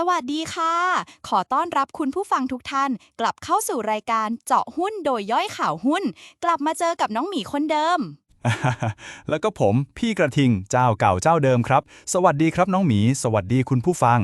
สวัสดีค่ะ ขอต้อนรับคุณผู้ฟังทุกท่าน กลับเข้าสู่รายการเจาะหุ้นโดยย่อยข่าวหุ้น กลับมาเจอกับน้องหมีคนเดิม แล้วก็ผมพี่กระทิงเจ้าเก่าเจ้าเดิมครับ สวัสดีครับน้องหมี สวัสดีคุณผู้ฟัง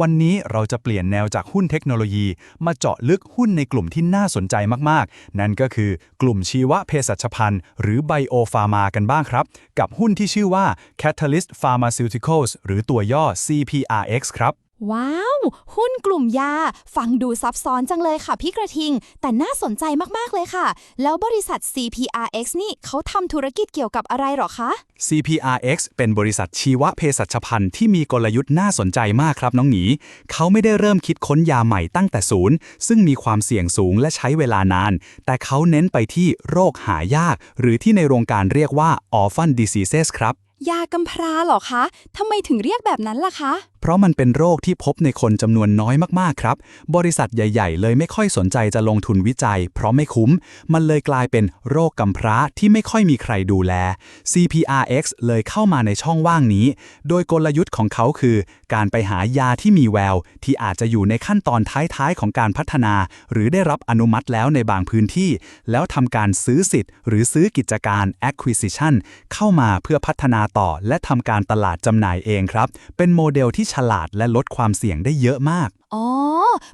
วันนี้เราจะเปลี่ยนแนวจากหุ้นเทคโนโลยี มาเจาะลึกหุ้นในกลุ่มที่น่าสนใจมากๆ นั่นก็คือกลุ่มชีวเภสัชพันธ์ หรือไบโอฟาร์มากันบ้างครับ กับหุ้นที่ชื่อว่า Catalyst Pharmaceuticals หรือตัวย่อ CPRX ครับ ว้าว หุ้นกลุ่มยา ฟังดูซับซ้อนจังเลยค่ะพี่กระทิง แต่น่าสนใจมาก ๆ เลยค่ะ แล้วบริษัท CPRX นี่เขาทำธุรกิจเกี่ยวกับอะไรหรอคะ CPRX เป็นบริษัทชีวเภสัชพันธ์ที่มีกลยุทธ์น่าสนใจมากครับน้องหนีเขาไม่ได้เริ่มคิดค้นยาใหม่ตั้งแต่ศูนย์ ซึ่งมีความเสี่ยงสูงและใช้เวลานาน แต่เขาเน้นไปที่โรคหายาก หรือที่ในโรงการเรียกว่า Orphan Diseases ครับ ยากำพร้าเหรอคะ ทำไมถึงเรียกแบบนั้นล่ะคะเพ ราะมันเป็นโรคที่พบในคนจำนวนน้อยมากๆครับ บริษัทใหญ่ ๆ เลยไม่ค่อยสนใจจะลงทุนวิจัย เพราะไม่คุ้ม มันเลยกลายเป็นโรคกำพร้าที่ไม่ค่อยมีใครดูแล CPRX เลยเข้ามาในช่องว่างนี้ โดยกลยุทธ์ของเขาคือ การไปหายาที่มีแวว ที่อาจจะอยู่ในขั้นตอนท้ายๆ ของการพัฒนา หรือได้รับอนุมัติแล้วในบางพื้นที่ แล้วทำการซื้อสิทธิ์ หรือซื้อกิจการ acquisition เข้ามาเพื่อพัฒนาต่อ และทำการตลาดจำหน่ายเองครับ เป็นโมเดลที่ฉลาดและลดความเสี่ยงได้เยอะมาก อ๋อ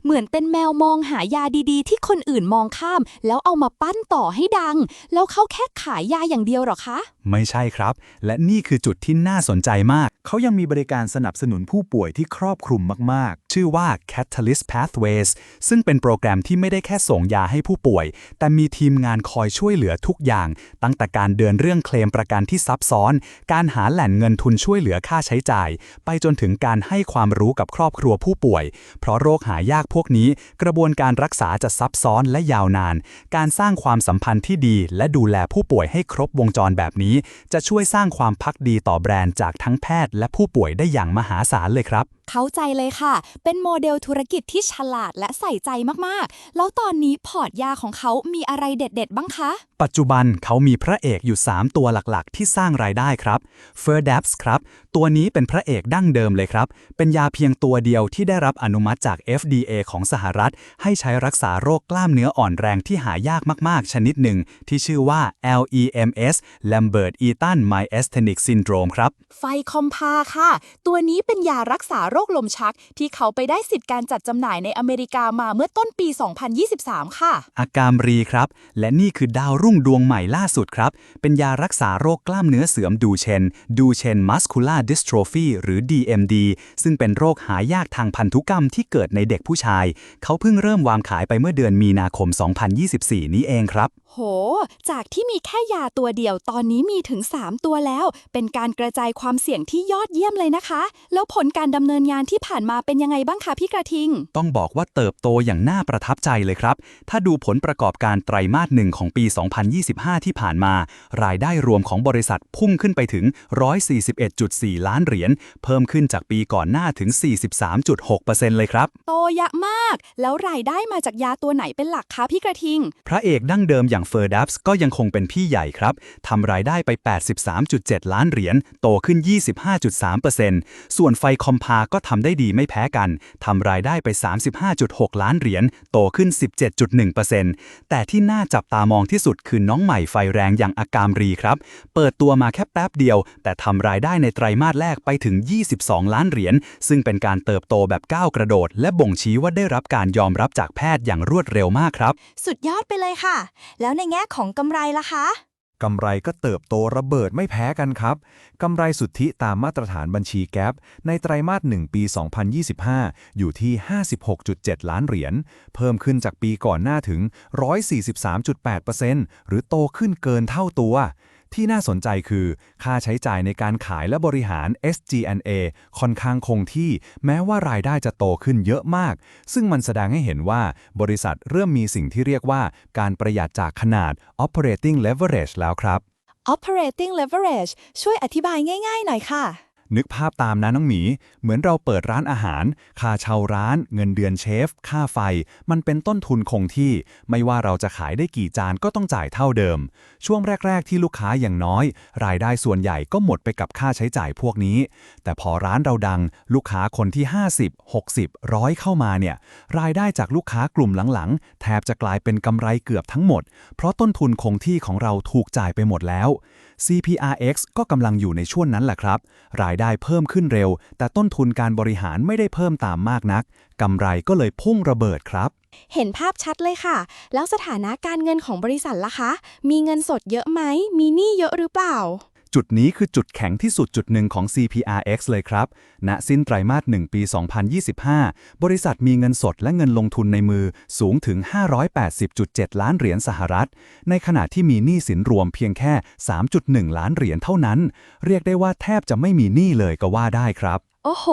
เหมือนเป็นแมวมองหายาดีๆ ที่คนอื่นมองข้าม แล้วเอามาปั้นต่อให้ดัง แล้วเขาแค่ขายยาอย่างเดียวหรอคะ ไม่ใช่ครับ และนี่คือจุดที่น่าสนใจมาก เขายังมีบริการสนับสนุนผู้ป่วยที่ครอบคลุมมากๆ ชื่อว่า Catalyst Pathways ซึ่งเป็นโปรแกรมที่ไม่ได้แค่ส่งยาให้ผู้ป่วย แต่มีทีมงานคอยช่วยเหลือทุกอย่าง ตั้งแต่การเดินเรื่องเคลมประกันที่ซับซ้อน การหาแหล่งเงินทุนช่วยเหลือค่าใช้จ่าย ไปจนถึงการให้ความรู้กับครอบครัวผู้ป่วยเพราะโรคหายากพวกนี้ กระบวนการรักษาจะซับซ้อนและยาวนาน การสร้างความสัมพันธ์ที่ดี และดูแลผู้ป่วยให้ครบวงจรแบบนี้ จะช่วยสร้างความพักดีต่อแบรนด์จากทั้งแพทย์และผู้ป่วยได้อย่างมหาศาลเลยครับ เข้าใจเลยค่ะ เป็นโมเดลธุรกิจที่ฉลาดและใส่ใจมากๆ แล้วตอนนี้พอร์ตยาของเขามีอะไรเด็ด ๆ บ้างคะ ปัจจุบันเขามีพระเอกอยู่ 3 ตัวหลักๆ ที่สร้างรายได้ครับ f e r d a p s ครับ ตัวนี้เป็นพระเอกดั้งเดิมเลยครับ เป็นยาเพียงตัวเดียวที่ได้รับอนุมัติจาก FDA ของสหรัฐ ให้ใช้รักษาโรคกล้ามเนื้ออ่อนแรงที่หายากมากๆ ชนิดหนึ่ง ที่ชื่อว่า LEMS Lambert Eaton Myasthenic Syndrome ครับ ไฟคอมพาค่ะ ตัวนี้เป็นยารักษาโรคลมชัก ที่เขาไปได้สิทธิ์การจัดจำหน่ายในอเมริกามาเมื่อต้นปี 2023 ค่ะ อากามรีครับ และนี่คือดาวรุ่งดวงใหม่ล่าสุดครับ เป็นยารักษาโรคกล้ามเนื้อเสื่อมดูเชน ดูเชนมัสคูล่าดิสโทรฟีหรือ DMD ซึ่งเป็นโรคหายากทางพันธุกรรมที่เกิดในเด็กผู้ชาย เขาเพิ่งเริ่มวางขายไปเมื่อเดือนมีนาคม 2024 นี้เองครับ โห จากที่มีแค่ยาตัวเดียวตอนนี้มีถึง 3 ตัวแล้ว เป็นการกระจายความเสี่ยงที่ยอดเยี่ยมเลยนะคะ แล้วผลการดำเนินงานที่ผ่านมาเป็นยังไงบ้างคะพี่กระทิง ต้องบอกว่าเติบโตอย่างน่าประทับใจเลยครับ ถ้าดูผลประกอบการไตรมาสหนึ่งของปี 2025 ที่ผ่านมา รายได้รวมของบริษัทพุ่งขึ้นไปถึง 141.4 ล้านเหรียญ เพิ่มขึ้นจากปีก่อนหน้าถึง 43.6%เลยครับ โตเยอะมาก แล้วรายได้มาจากยาตัวไหนเป็นหลักคะพี่กระทิง พระเอกดั้งเดิมอย่างเฟอร์ดับส์ก็ยังคงเป็นพี่ใหญ่ครับทำรายได้ไป 83.7 ล้านเหรียญ โตขึ้น 25.3%ส่วนไฟคอมพาก็ทำได้ดีไม่แพ้กัน ทำรายได้ไป 35.6 ล้านเหรียญ โตขึ้น 17.1%แต่ที่น่าจับตามองที่สุดคือน้องใหม่ไฟแรงอย่างอากามรีครับ เปิดตัวมาแค่แป๊บเดียว แต่ทำรายได้ในไตรมาสแรกไปถึง 22 ล้านเหรียญ ซึ่งเป็นการเติบโตแบบก้าวกระโดด และบ่งชี้ว่าได้รับการยอมรับจากแพทย์อย่างรวดเร็วมากครับ สุดยอดไปเลยค่ะ แล้วในแง่ของกำไรล่ะคะ กำไรก็เติบโตระเบิดไม่แพ้กันครับ กำไรสุทธิตามมาตรฐานบัญชีแก๊ปในไตรมาส 1 ปี 2025 อยู่ที่ 56.7 ล้านเหรียญ เพิ่มขึ้นจากปีก่อนหน้าถึง 143.8%หรือโตขึ้นเกินเท่าตัว ที่น่าสนใจคือ ค่าใช้จ่ายในการขายและบริหาร SG&A ค่อนข้างคงที่ แม้ว่ารายได้จะโตขึ้นเยอะมาก ซึ่งมันแสดงให้เห็นว่าบริษัทเริ่มมีสิ่งที่เรียกว่าการประหยัดจากขนาด operating leverage แล้วครับ operating leverage ช่วยอธิบายง่าย ๆ หน่อยค่ะ นึกภาพตามนะน้องหมี เหมือนเราเปิดร้านอาหาร ค่าเช่าร้าน เงินเดือนเชฟ ค่าไฟ มันเป็นต้นทุนคงที่ ไม่ว่าเราจะขายได้กี่จานก็ต้องจ่ายเท่าเดิม ช่วงแรก ๆ ที่ลูกค้าอย่างน้อย รายได้ส่วนใหญ่ก็หมดไปกับค่าใช้จ่ายพวกนี้ แต่พอร้านเราดัง ลูกค้าคนที่ 50 60ร้อยเข้ามาเนี่ย รายได้จากลูกค้ากลุ่มหลังๆ แทบจะกลายเป็นกำไรเกือบทั้งหมด เพราะต้นทุนคงที่ของเราถูกจ่ายไปหมดแล้ว CPRX ก็กำลังอยู่ในช่วงนั้นแหละครับ รายได้เพิ่มขึ้นเร็ว แต่ต้นทุนการบริหารไม่ได้เพิ่มตามมากนักกำไรก็เลยพุ่งระเบิดครับ เห็นภาพชัดเลยค่ะ แล้วสถานะการเงินของบริษัทล่ะคะ มีเงินสดเยอะไหม มีหนี้เยอะหรือเปล่า จุดนี้คือจุดแข็งที่สุดจุดหนึ่งของ CPRX เลยครับ ณ สิ้นไตรมาส 1 ปี 2025 บริษัทมีเงินสดและเงินลงทุนในมือสูงถึง 580.7 ล้านเหรียญสหรัฐ ในขณะที่มีหนี้สินรวมเพียงแค่ 3.1 ล้านเหรียญเท่านั้น เรียกได้ว่าแทบจะไม่มีหนี้เลยก็ว่าได้ครับโอ้โห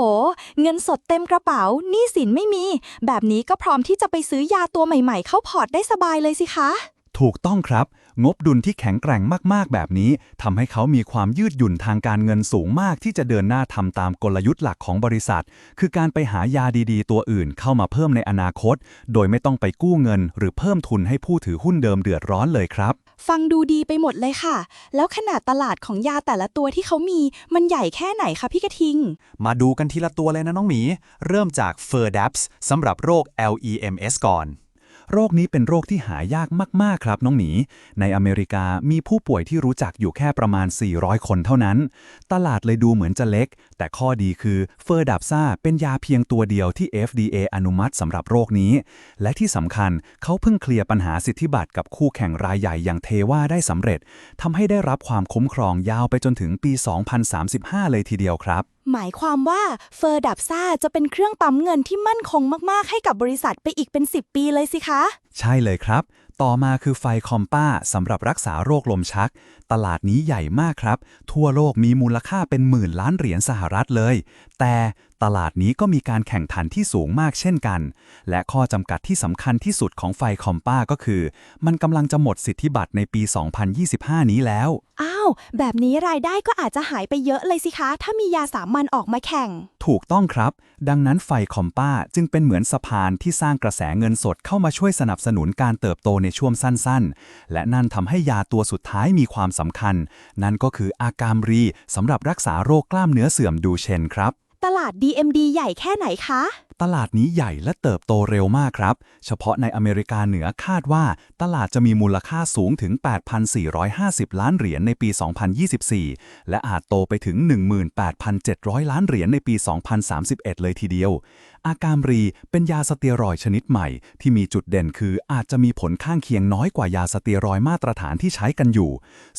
เงินสดเต็มกระเป๋าหนี้สินไม่มี แบบนี้ก็พร้อมที่จะไปซื้อยาตัวใหม่ๆ เข้าพอร์ตได้สบายเลยสิคะ ถูกต้องครับ งบดุลที่แข็งแกร่งมาก ๆ แบบนี้ทำให้เขามีความยืดหยุ่นทางการเงินสูงมากที่จะเดินหน้าทำตามกลยุทธ์หลักของบริษัท คือการไปหายาดีๆ ตัวอื่นเข้ามาเพิ่มในอนาคต โดยไม่ต้องไปกู้เงิน หรือเพิ่มทุนให้ผู้ถือหุ้นเดิมเดือดร้อนเลยครับ ฟังดูดีไปหมดเลยค่ะ แล้วขนาดตลาดของยาแต่ละตัวที่เขามีมันใหญ่แค่ไหนคะพี่กระทิง มาดูกันทีละตัวเลยนะน้องหมี เริ่มจาก FIRDAPS สำหรับโรค LEMS ก่อน โรคนี้เป็นโรคที่หายากมาก ๆ ครับน้องหมีในอเมริกามีผู้ป่วยที่รู้จักอยู่แค่ประมาณ 400 คนเท่านั้น ตลาดเลยดูเหมือนจะเล็ก แต่ข้อดีคือเฟอร์ดับซ่าเป็นยาเพียงตัวเดียวที่ FDA อนุมัติสำหรับโรคนี้ และที่สำคัญเขาเพิ่งเคลียร์ปัญหาสิทธิบัตรกับคู่แข่งรายใหญ่อย่างเทว่าได้สำเร็จทำให้ได้รับความคุ้มครองยาวไปจนถึงปี 2035 เลยทีเดียวครับ หมายความว่าเฟอร์ดับซ่าจะเป็นเครื่องปั๊มเงินที่มั่นคงมาก ๆ ให้กับบริษัทไปอีกเป็น 10 ปีเลยสิคะ ใช่เลยครับ ต่อมาคือไฟคอมป้าสำหรับรักษาโรคลมชัก ตลาดนี้ใหญ่มากครับ ทั่วโลกมีมูลค่าเป็นหมื่นล้านเหรียญสหรัฐเลย แต่ตลาดนี้ก็มีการแข่งขันที่สูงมากเช่นกัน และข้อจำกัดที่สำคัญที่สุดของไฟคอมป้าก็คือ มันกำลังจะหมดสิทธิบัตรในปี 2025 นี้แล้ว อ้าว แบบนี้รายได้ก็อาจจะหายไปเยอะเลยสิคะ ถ้ามียาสามัญออกมาแข่ง ถูกต้องครับ ดังนั้นไฟคอมป้าจึงเป็นเหมือนสะพานที่สร้างกระแสเงินสดเข้ามาช่วยสนับสนุนการเติบโตในช่วงสั้นๆ และนั่นทำให้ยาตัวสุดท้ายมีความสำคัญ นั่นก็คืออากามรีสำหรับรักษาโรคกล้ามเนื้อเสื่อมดูเชนครับ ตลาด DMD ใหญ่แค่ไหนคะ ตลาดนี้ใหญ่และเติบโตเร็วมากครับ เฉพาะในอเมริกาเหนือคาดว่า ตลาดจะมีมูลค่าสูงถึง 8,450 ล้านเหรียญในปี 2024 และอาจโตไปถึง 18,700 ล้านเหรียญในปี 2031 เลยทีเดียวอาการรีเป็นยาสเตียรอยชนิดใหม่ ที่มีจุดเด่นคืออาจจะมีผลข้างเคียงน้อยกว่ายาสเตียรอยมาตรฐานที่ใช้กันอยู่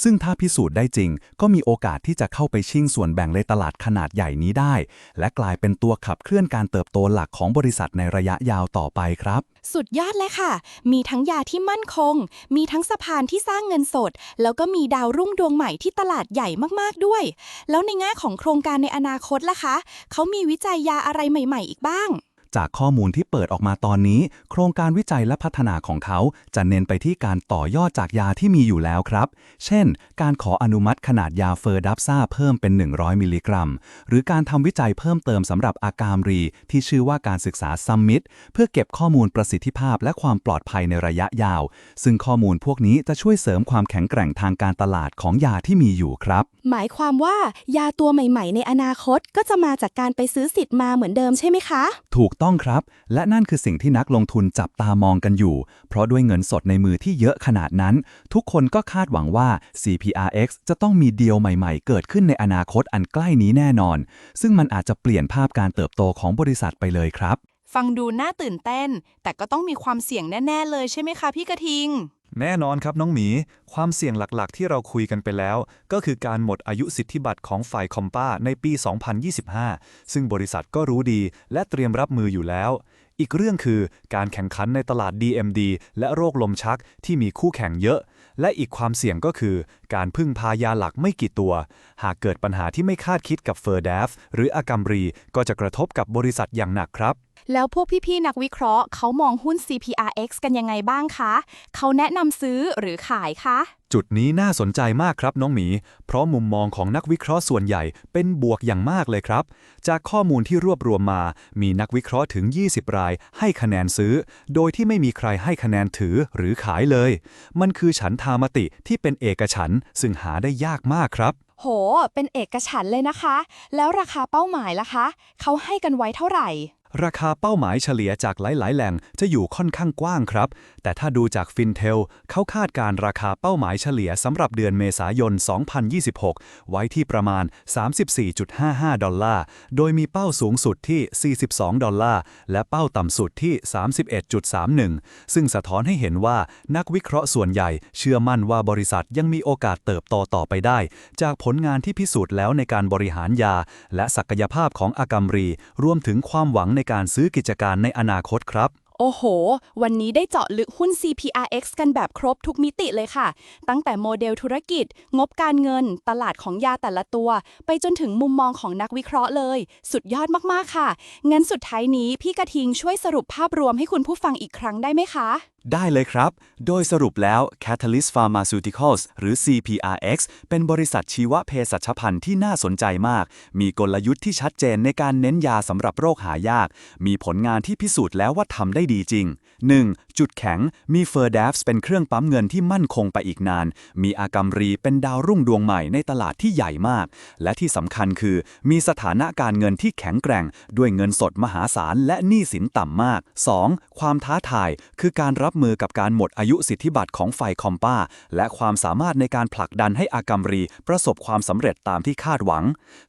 ซึ่งถ้าพิสูจน์ได้จริง ก็มีโอกาสที่จะเข้าไปชิงส่วนแบ่งในตลาดขนาดใหญ่นี้ได้ และกลายเป็นตัวขับเคลื่อนการเติบโตหลักของบริษัทในระยะยาวต่อไปครับสุดยอดเลยค่ะ มีทั้งยาที่มั่นคง มีทั้งสะพานที่สร้างเงินสด แล้วก็มีดาวรุ่งดวงใหม่ที่ตลาดใหญ่มากๆด้วย แล้วในแง่ของโครงการในอนาคตล่ะคะ เขามีวิจัยยาอะไรใหม่ ๆ อีกบ้าง จากข้อมูลที่เปิดออกมาตอนนี้ โครงการวิจัยและพัฒนาของเขา จะเน้นไปที่การต่อยอดจากยาที่มีอยู่แล้วครับ เช่น การขออนุมัติขนาดยาเฟอร์ดับซ่าเพิ่มเป็น 100 มิลลิกรัม หรือการทำวิจัยเพิ่มเติมสำหรับอากามรี ที่ชื่อว่าการศึกษาซัมมิตเพื่อเก็บข้อมูลประสิทธิภาพและความปลอดภัยในระยะยาว ซึ่งข้อมูลพวกนี้จะช่วยเสริมความแข็งแกร่งทางการตลาดของยาที่มีอยู่ครับ หมายความว่ายาตัวใหม่ ๆ ในอนาคตก็จะมาจากการไปซื้อสิทธิ์มาเหมือนเดิมใช่ไหมคะ ถูกต้องครับ และนั่นคือสิ่งที่นักลงทุนจับตามองกันอยู่ เพราะด้วยเงินสดในมือที่เยอะขนาดนั้น ทุกคนก็คาดหวังว่า CPRX จะต้องมีเดียวใหม่ๆ เกิดขึ้นในอนาคตอันใกล้นี้แน่นอน ซึ่งมันอาจจะเปลี่ยนภาพการเติบโตของบริษัทไปเลยครับ ฟังดูน่าตื่นเต้น แต่ก็ต้องมีความเสี่ยงแน่ ๆ เลยใช่ไหมคะพี่กระทิง แน่นอนครับน้องหมี ความเสี่ยงหลักๆ ที่เราคุยกันไปแล้ว ก็คือการหมดอายุสิทธิบัตรของฝ่ายคอมป้าในปี 2025 ซึ่งบริษัทก็รู้ดีและเตรียมรับมืออยู่แล้ว อีกเรื่องคือการแข่งขันในตลาด DMD และโรคลมชักที่มีคู่แข่งเยอะ และอีกความเสี่ยงก็คือ การพึ่งพายาหลักไม่กี่ตัว หากเกิดปัญหาที่ไม่คาดคิดกับเฟอร์ดฟหรืออากัมรี ก็จะกระทบกับบริษัทอย่างหนักครับ แล้วพวกพี่ๆนักวิเคราะห์เขามองหุ้น CPRX กันยังไงบ้างคะ เขาแนะนำซื้อหรือขายคะ จุดนี้น่าสนใจมากครับน้องหมี เพราะมุมมองของนักวิเคราะห์ส่วนใหญ่เป็นบวกอย่างมากเลยครับ จากข้อมูลที่รวบรวมมา มีนักวิเคราะห์ถึง 20 ราย ให้คะแนนซื้อ โดยที่ไม่มีใครให้คะแนนถือหรือขายเลย มันคือฉันทามติที่เป็นเอกฉันท์ซึ่งหาได้ยากมากครับโห เป็นเอกฉันท์เลยนะคะ แล้วราคาเป้าหมายล่ะคะ เขาให้กันไว้เท่าไหร่ ราคาเป้าหมายเฉลี่ยจากหลาย ๆ แหล่งจะอยู่ค่อนข้างกว้างครับ แต่ถ้าดูจาก Fintel เขาคาดการราคาเป้าหมายเฉลี่ยสำหรับเดือนเมษายน 2026 ไว้ที่ประมาณ 34.55 ดอลลาร์ โดยมีเป้าสูงสุดที่ 42 ดอลลาร์ และเป้าต่ำสุดที่ 31.31 ซึ่งสะท้อนให้เห็นว่านักวิเคราะห์ส่วนใหญ่เชื่อมั่นว่าบริษัทยังมีโอกาสเติบโตต่อไปได้ จากผลงานที่พิสูจน์แล้วในการบริหารยา และศักยภาพของอากำรี รวมถึงความหวังในการซื้อกิจการในอนาคตครับ โอ้โห วันนี้ได้เจาะลึกหุ้น CPRX กันแบบครบทุกมิติเลยค่ะ ตั้งแต่โมเดลธุรกิจ งบการเงิน ตลาดของยาแต่ละตัว ไปจนถึงมุมมองของนักวิเคราะห์เลย สุดยอดมาก ๆ ค่ะ งั้นสุดท้ายนี้พี่กระทิงช่วยสรุปภาพรวมให้คุณผู้ฟังอีกครั้งได้ไหมคะได้เลยครับ โดยสรุปแล้ว Catalyst Pharmaceuticals หรือ CPRX เป็นบริษัทชีวเภสัชพันธ์ที่น่าสนใจมาก มีกลยุทธ์ที่ชัดเจนในการเน้นยาสำหรับโรคหายาก มีผลงานที่พิสูจน์แล้วว่าทำได้ดีจริง 1. จุดแข็งมีเฟอร์ด f เป็นเครื่องปั๊มเงินที่มั่นคงไปอีกนาน มีอากำรีเป็นดาวรุ่งดวงใหม่ในตลาดที่ใหญ่มาก และที่สำคัญคือ มีสถานะการเงินที่แข็งแกร่ง ด้วยเงินสดมหาศาลและหนี้สินต่ำมาก 2. ความท้าทาย คือการรับมือกับการหมดอายุสิทธิบัตรของไฟคอมป้า และความสามารถในการผลักดันให้อากำรีประสบความสำเร็จตามที่คาดหวัง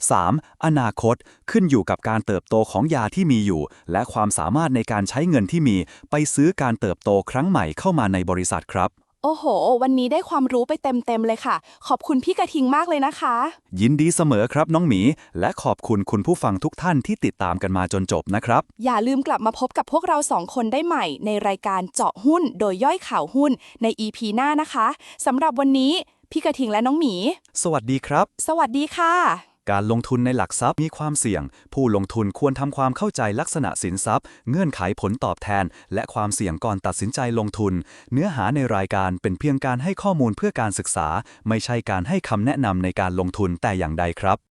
3. อนาคตขึ้นอยู่กับการเติบโตของยาที่มีอยู่ และความสามารถในการใช้เงินที่มี ไปซื้อการเติบโตครั้งใหม่เข้ามาในบริษัทครับ โอ้โห วันนี้ได้ความรู้ไปเต็ม ๆ เลยค่ะ ขอบคุณพี่กระทิงมากเลยนะคะ ยินดีเสมอครับน้องหมี และขอบคุณคุณผู้ฟังทุกท่านที่ติดตามกันมาจนจบนะครับ อย่าลืมกลับมาพบกับพวกเราสองคนได้ใหม่ ในรายการเจาะหุ้น โดยย่อยข่าวหุ้นใน EP หน้านะคะสำหรับวันนี้ พี่กระทิงและน้องหมี สวัสดีครับ สวัสดีค่ะ การลงทุนในหลักทรัพย์มีความเสี่ยง ผู้ลงทุนควรทำความเข้าใจลักษณะสินทรัพย์ เงื่อนไขผลตอบแทน และความเสี่ยงก่อนตัดสินใจลงทุน เนื้อหาในรายการเป็นเพียงการให้ข้อมูลเพื่อการศึกษา ไม่ใช่การให้คำแนะนำในการลงทุนแต่อย่างใดครับ